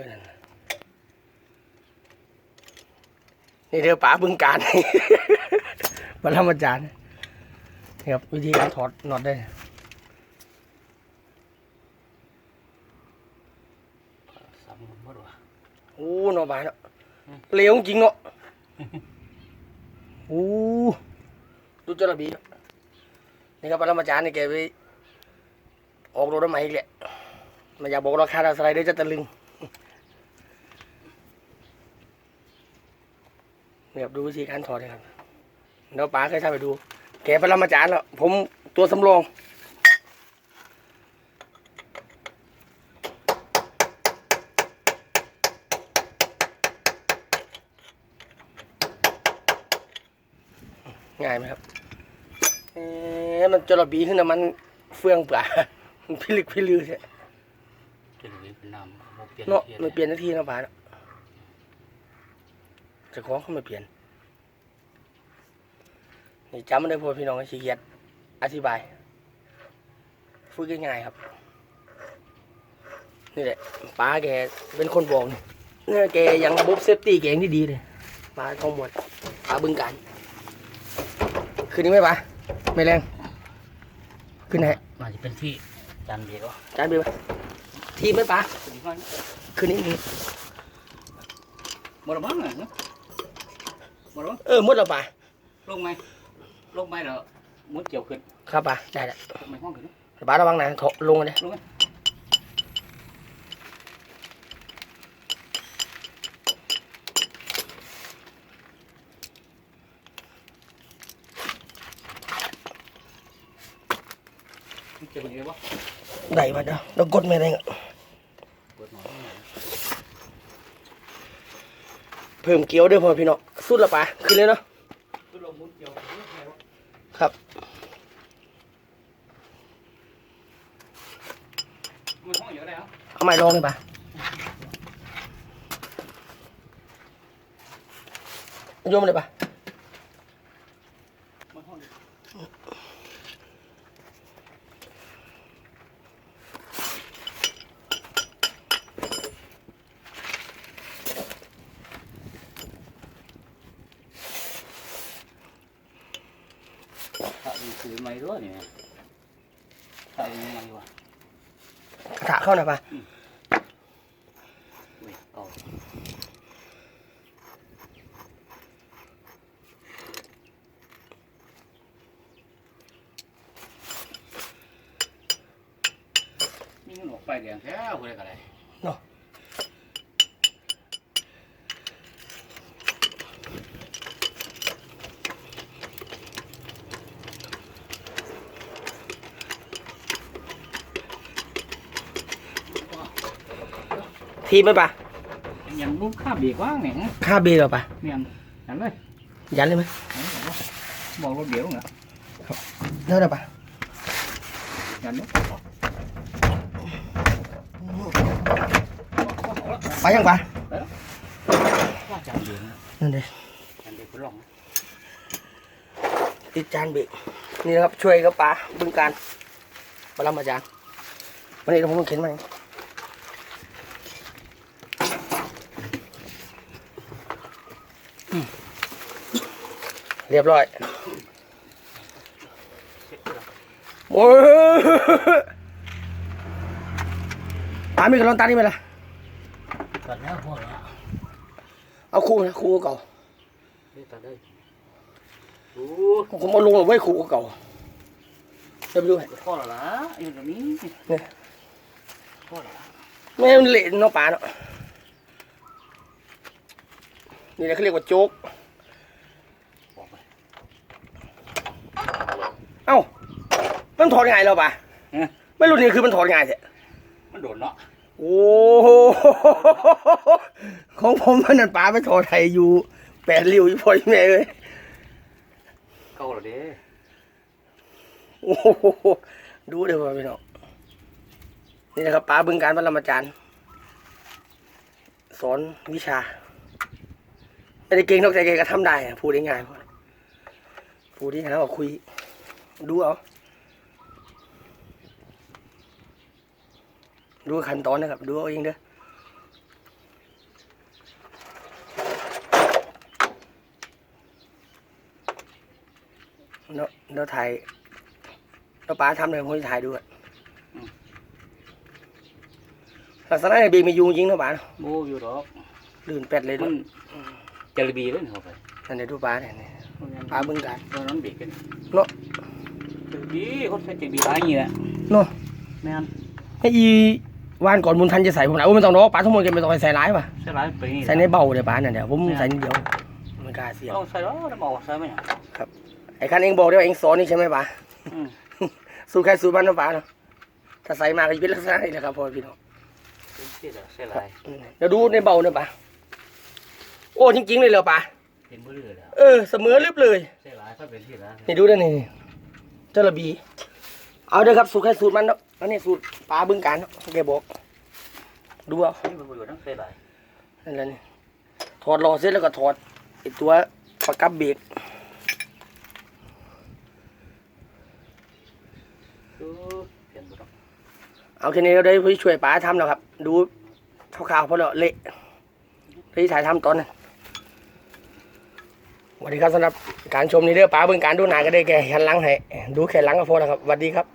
อนั่นน่ะนี่เดี๋ยวป๋าบึงการมาทำอาจารย์นี่ครับวิธีการถอดน็อตได้ซ้ำหมดว่ะโอ้หนอบานเนาะเลี้ยวจริงเนาะโอ้ดูจระบีครับนี่ครับปรมาจารย์นี่แกไปออกรถใหม่อีกแหละไมันอยากบอกราคาอะไรเดี๋ยวจะตะลึง เนี่ยครับดูวิธีการถอดเลยครับเดี๋ยวป๋าเคยทำไปดู แกปรมาจารย์แล้วผมตัวสำรองง่ายไหมครับ เอ๊ะมันจระบีขึ้นนะมันเฟืองเปล่ามันพิลึกพิลือใช่เป็นเวเป็นน้ำบ่เปลี่ยนเนาะทียไม่เปลี่ยนนาทีนะป่าเนาะเจะของเขาไม่เปลี่ยนนี่จำไม่ได้พวกพี่น้องขี้เกียจอธิบายฝึกง่ายๆครับ นี่แหละป้าแกเป็นคนบอกนี่เนี่ยแกยังระบบเซฟตี้แกยังที่ดีเลยป้าทองหมดป้าบึงการคืนนี้ไหมป้าไม่แรงขึ้นไหนน่าจะเป็นที่จานเบียร์วะจานเบียร์ปะทีมไหมป้าเป็นที่ว่าคืนนี้มีหมดแล้วมั้งเนี่ย หมดแล้วมั้งเออหมดแล้วป้าลงไหมลงไหมเดี๋ยวมุดเกี่ยวขึ้นครับป้าได้แล้วลงไหมห้องขึ้นนะป้าระวังนะถลงเลยลงไหมเกี่ยวกันยังไงวะได้มาเด้อแล้วกดไม่ได้เงอะเปิดหน่อยเพิ่มเกี๊ยวด้วยพ่อพี่น้อง สุดละปะขึ้นเลยเนาะครับเอาใหม่ลองเลยปะโยมเลยปะ มันห้องอยู่ ถ้ามีคือไม่รู้เนี่ยถ้ามีไม่วะกระถาเข้าหน่อยป้าอุ้ยเอานี่มันออกไปแดงแท้คนใดก็ได้เนาะ ทีมไหมป้ายังรูปข้าเบียกว่างเนี่ยค่าเบรเหรอป้าเนี่ยยันเลยยันเลยไหมบอกรถเดี๋ยวเนี่ยเท่าไหร่ป้ายันเนี่ยไปยังป้าว่าจานเดียวนะนั่นเลยจานเดียวก็ลองติดจานเบรกนี่นะครับช่วยกับป้าบึงการปรมาจารย์วันนี้เราผมต้องเข็นมาอื เรียบร้อยโอ้ยตามีกระลอนตานี่ไหมล่ะตัดแล้วพอแล้วเอาคู่นะคู่เก่านี่ตัดได้โอ้ผมเอาลงเอาไว้คู่เก่าเดี๋ยวไปดูให้พอแล้วล่ะอยู่ตรงนี้เนี่ยพอแล้วล่ะไม่ให้มันเละเนาะป่าเนาะนี่แหละเขาเรียกว่าโจ๊กบอกไป เอ้า มันถอดง่ายแล้วป่ะฮะ ไม่รู้นี่คือมันถอดง่ายแท้มันโดดเนาะโอ้โหของผมมันนั่นป่าไปถอดไทยอยู่แปดริ้วอยู่พอยแม่เลยเก่าแล้วเด้โอ้โหดูเดี๋ยวพ่อพี่น้องนี่นะครับป่าบึงการบรรมาจารย์ สอนวิชาไม่ได้เก่งนอกใจแกก็ทำได้อะพูดได้ง่ายพอพูดที่หาว่าคุย ดูเอา ดูขั้นตอนนะครับ ดูเอาเองเด้อเราเราถ่ายเราป้าทำเลยผมจะถ่ายด้วยลักษณะเบรกไมีอยู่จริงเนาะป๋าโมอยู่หรอกลื่นแปดเลยมันจะรบีเลยเหรอไปนั่นเดี๋ยวดูป้าเนี่ยป้าบึงการตอนนั้นเบรกกันเนาะ จระบีคนใส่จระบีหลายอย่างนี้แหละเนาะแม่นไอ้อีวานก่อนบุญทันจะใส่ผมนะโอ้ยไม่ต้องรอกป้าทั้งหมดแกไม่ต้องไปใส่ร้ายป่ะใส่หลายไปนี่ใส่ในเบาเดี๋ยวป้าเนี่ยเดี๋ยวผมใส่นิดเดียวไม่กล้าเสี่ยงเอาใส่แล้วน้ำเอาใส่ไหมเนี่ยไอ้คันเองบอกได้ว่าเองสอนนี่ใช่ไหมป้าอืมสู้ใครสู้บ้านนะป้าเนาะถ้าใส่มาก็จะเป็นลักษณะนี้แหละครับพ่อพี่น้องใส่เด้อใส่หลายเดี๋ยวดูในเบาเนี่ยป้าโอ้จริงๆเลยเหรอป้าเป็นบ่เรือแล้วเออเสมอลึบเลยใส่หลายก็เป็นที่ละนี่ดูด้านนี่เจ้าระบี เอาเด้อครับสูตรใครสูตรมันเนาะอันนี้สูตรป้าบึงการเนาะแกบอกดูเอานี่มันบ่อยู่ทั้งใส่หลายนั่นแหละนี่ถอดรอเสร็จแล้วก็ถอดไอตัวประกับเบรกดูเปลี่ยนบ่ต้องเอาแค่นี้เราได้พี่ช่วยป้าทำแล้วครับ ดูคร่าวๆเพราะเราเละที่ถ่ายทำตอนนั้น สวัสดีครับสำหรับการชมนี่เด้อป้าเบิ่งการดูหนาก็ได้แก่หันหลังให้ดูแค่หลังก็พอแล้วครับสวัสดีครับ